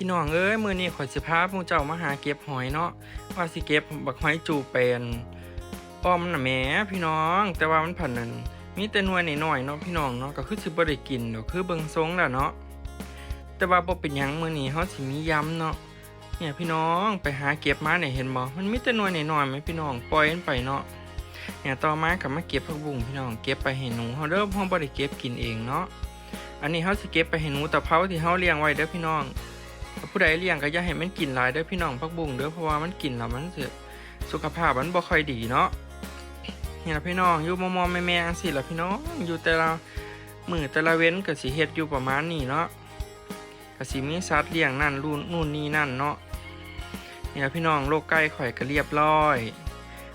พี่น้องเอ้ยมือนี้ข่อยสิพาพวกเจ้ามาหาเก็บหอยเนาะว่าสิเก็บบักหอยจูเป็นอ้อมน่ะแหมพี่น้อง แต่ว่ามันผันนั้นมีแต่หน่วยน้อยเนาะพี่น้องเนาะก็คือสิบ่ได้กินดอกคือเบิ่งทรงแล้วเนาะแต่ว่าบ่เป็นหยังมื้อนี้เฮาสิมียำเนาะเนี่ยพี่น้องไปหาเก็บมาเนี่ยเห็นบ่มันมีแต่หน่วยน้อยๆไหมพี่น้องปล่อยมันไปเนาะเนี่ยต่อมาก็มาเก็บผักบุ้งพี่น้องเก็บไปให้หนูเฮาเด้อเฮาบ่ได้เก็บกินเองเนาะอันนี้เฮาสิเก็บไปให้หนูตะเภาที่เฮาเลี้ยงไว้เด้อพี่น้อง ผู้ใดเลี้ยงก็อย่าให้มันกินหลายเด้อพี่น้องพักบุ้งเด้อเพราะว่ามันกินแล้วมันสิสุขภาพมันบ่ค่อยดีเนาะเนี่ล่ะพี่น้องอยู่มอมอแม่ๆจังซี่ล่ะพี่น้องอยู่แต่ละมือแต่ละเว้นก็สิเฮ็ดอยู่ประมาณนี้เนาะก็สิมีสัตว์เลี้ยงนั่นรุ่นนู่นนี่นั่นเนาะเนี่ล่ะพี่น้องโลกไก่ข่อยก็เรียบร้อย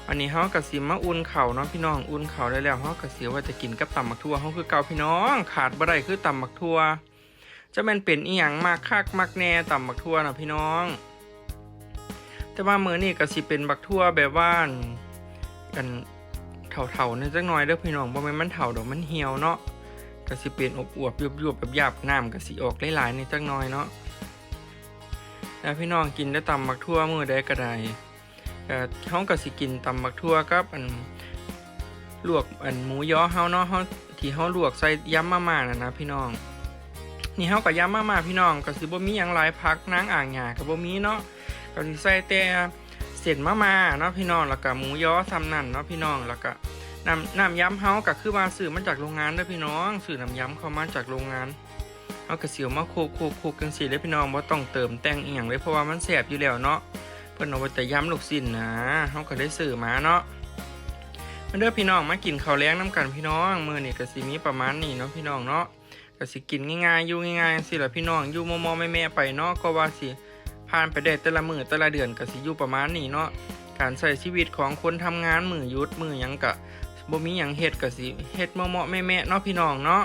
วันนี้เฮาก็สิมาอุ่นข้าเนาะพี่น้องอุ่นข้าได้แล้วเฮาก็สิว่าจะกินกับตำบักทั่วเฮาคือเก่าพี่น้อง ขาดบ่ได้คือตำบักทั่ว จะแม่นเป็นอีหยังมากคักมักแน่ต่ำบักทั่วนะพี่น้อง แต่ว่ามือนี้ก็สิเป็นบักทั่วแบบว่านกันเถาๆนี่จักหน่อยเด้อพี่น้องบ่แม่นมันเถาดอกมันเหี่ยวเนาะก็สิเป็นอบอวบยุบๆแบบหยาบน้ำก็สิออกหลายๆนี่จักหน่อยเนาะแล้วพี่น้องกินได้ตำบักทั่วมือใดก็ได้ก็เฮาก็สิกินตำบักทั่วกับอันลวกอันหมูยอเฮาเนาะเฮาที่เฮาลวกใส่ยำมาม่าน่ะนะพี่น้อง นี่เฮาก็ย้ำมามาพี่น้องก็สิบ่มีหยังหลายพักนางอ่างหยาก็บ่มีเนาะก็สิใส่แต่เศษมามาเนาะพี่น้องแล้วก็หมูยอซ้ำนั่นเนาะพี่น้องแล้วก็น้ำน้ำย้ำเฮาก็คือว่าซื้อมาจากโรงงานเด้อพี่น้องซื้อน้ำย้ำเข้ามาจากโรงงานเฮาก็สิเอามาโคกโคกโคกจังซี่เลยพี่น้องบ่ต้องเติมแต่งอีหยังเลยเพราะว่ามันแซ่บอยู่แล้วเนาะเพิ่นเอาไว้แต่ย้ำลูกชิ้นนะเฮาก็ได้ซื้อมาเนาะมาเด้อพี่น้องมากินข้าวแลงน้ำกันพี่น้องมื้อนี้ก็สิมีประมาณนี้เนาะพี่น้องเนาะ ก็สิกินง่ายๆอยู่ง่ายๆสิละพี่น้องอยู่มอมอแม่ๆไปเนาะก็ว่าสิผ่านไปได้แต่ละมือแต่ละเดือนก็สิอยู่ประมาณนี้เนาะการใช้ชีวิตของคนทำงานมือยุดมือยังกะบ่มีหยังเฮ็ดก็สิเฮ็ดมอมอแม่ๆเนาะพี่น้องเนาะ